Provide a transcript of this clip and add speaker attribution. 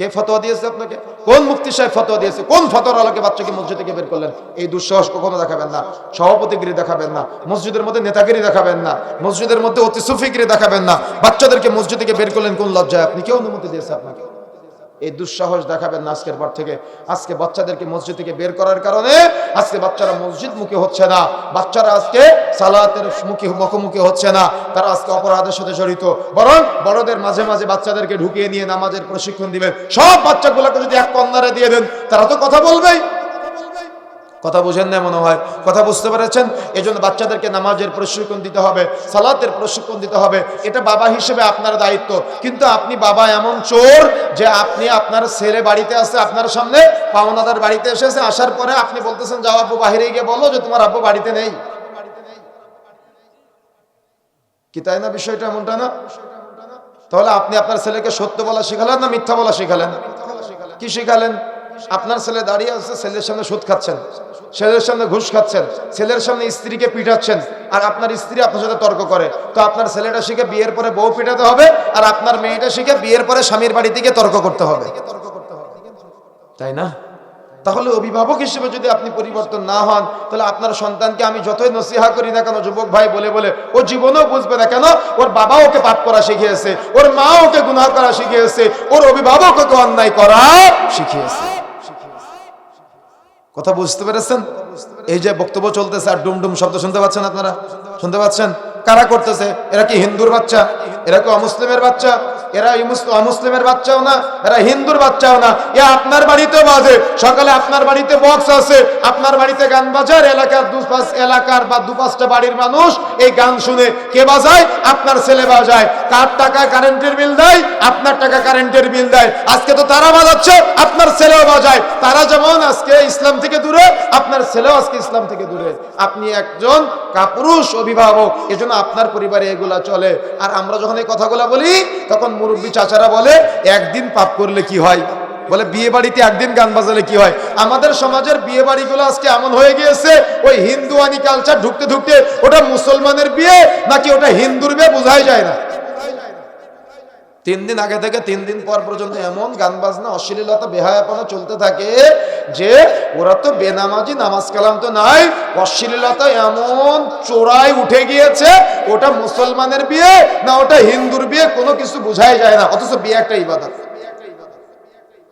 Speaker 1: কে ফতোয়া দিয়েছে আপনাকে? কোন মুক্তি সাহেব ফতোয়া দিয়েছে? কোন ফতোয়ার আলোকে বাচ্চাকে মসজিদ থেকে বের করলেন? এই দুঃসাহস কখনো দেখাবেন না। সভাপতিগিরি দেখাবেন না। মসজিদের মধ্যে নেতাগিরি দেখাবেন না। মসজিদের মধ্যে অতি সুফিগিরি দেখাবেন না। বাচ্চাদেরকে মসজিদ থেকে বের করলেন কোন লজ্জায়? আপনি কে অনুমতি দিয়েছে আপনাকে? এই দুঃসাহস দেখাবেন না আজকের পর থেকে। আজকে বাচ্চাদেরকে মসজিদ থেকে বের করার কারণে আজকে বাচ্চারা মসজিদ মুখে হচ্ছে না। বাচ্চারা আজকে সালাতের মুখে, মুখোমুখি হচ্ছে না। তারা আজকে অপরাধের সাথে জড়িত। বরং বড়দের মাঝে মাঝে বাচ্চাদেরকে ঢুকিয়ে নিয়ে নামাজের প্রশিক্ষণ দিবেন। সব বাচ্চাগুলোকে যদি এক কন্যারে দিয়ে দেন, তারা তো কথা বলবেই। কথা বুঝেন না মনে হয়। কথা বুঝতে পেরেছেন? এই জন্য বাচ্চাদেরকে নামাজের প্রশিক্ষণ দিতে হবে, সালাতের প্রশিক্ষণ দিতে হবে। এটা বাবা হিসেবে আপনার দায়িত্ব। কিন্তু আপনি বাবা এমন চোর যে আপনি আপনার ছেলে বাড়িতে আছে, আপনার সামনে পাওনাদার বাড়িতে এসেছে, আসার পরে আপনি বলতেছেন, যাও আব্বু, বাহিরে গিয়ে বলো যে তোমার আব্বু বাড়িতে নেই। কি তাই না বিষয়টা এমনটা না? তাহলে আপনি আপনার ছেলেকে সত্য বলা শিখালেন না মিথ্যা বলা শিখালেন? কি শিখালেন? আপনার ছেলে দাঁড়িয়ে আছে, ছেলের সামনে সুদ খাচ্ছেন, ছেলের সামনে ঘুষ খাচ্ছেন, ছেলের সামনে স্ত্রীকে পিটাচ্ছেন, আর আপনার স্ত্রী আপনার সাথে তর্ক করে। তো আপনার ছেলেটা শিখে বিয়ের পরে বউ পিটাতে হবে, আর আপনার মেয়েটা শিখে বিয়ের পরে স্বামীর বাড়ি থেকে তর্ক করতে হবে। তাই না? তাহলে অভিভাবক হিসেবে যদি আপনি পরিবর্তন না হন, তাহলে আপনার সন্তানকে আমি যতই নসিহা করি না কেন, যুবক ভাই বলে বলে, ও জীবনেও বুঝবে না কেন, ওর বাবা ওকে পাপ করা শিখিয়েছে, ওর মা ওকে গুনাহ করা শিখিয়েছে, ওর অভিভাবক ওকে অন্যায় করা শিখিয়েছে। কথা বুঝতে পেরেছেন? এই যে বক্তব্য চলতেছে আর ডুমডুম ডুম শব্দ শুনতে পাচ্ছেন আপনারা? শুনতে পাচ্ছেন? কারা করতেছে? এরা কি হিন্দুর বাচ্চা? এরা কি অমুসলিমের বাচ্চা? এরা অমুসলিমের বাচ্চাও না, এরা হিন্দুর বাচ্চাও না। এ আপনার বাড়িতে বাজে। সকালে আপনার বাড়িতে বক্স আছে, আপনার বাড়িতে গান বাজার, এলাকার দু এলাকার বা দু পাঁচটা বাড়ির মানুষ এই গান শুনে কে বাজায়? আপনার ছেলে বাজায়। কার টাকা কারেন্টের বিল দেয়? আপনার টাকা কারেন্টের বিল দেয়। আজকে তো তারা বাজাচ্ছে, আপনার ছেলেও বাজায়। তারা যেমন আজকে ইসলাম থেকে দূরে আপনার ছেলেও আজকে ইসলাম থেকে দূরে। আপনি একজন কাপুরুষ অভিভাবক, এজন্য আপনার পরিবারে এগুলা চলে। আর আমরা যখন এই কথাগুলো বলি, তখন মুরব্বী চাচারা বলে, একদিন পাপ করলে কি হয়? বলে, বিয়ে বাড়িতে একদিন গান বাজালে কি হয়? আমাদের সমাজের বিয়ে বাড়িগুলো আজকে এমন হয়ে গিয়েছে, ওই হিন্দুয়ানি কালচার ঢুকতে ঢুকতে ওটা মুসলমানের বিয়ে, নাকি ওটা হিন্দুর বিয়ে বোঝাই যায় না? তিন দিন আগে থেকে তিন দিন পর পর্যন্ত এমন গান বাজনা, অশ্লীলতা, বেহায়াপনা চলতে থাকে যে ওরা তো বেনামাজি, নামাজ কালাম তো নাই, অশ্লীলতা এমন চোরাই উঠে গিয়েছে, ওটা মুসলমানের বিয়ে না ওটা হিন্দুর বিয়ে, কোনো কিছু বোঝাই যায় না, অথচ বিয়ে একটা ইবাদত।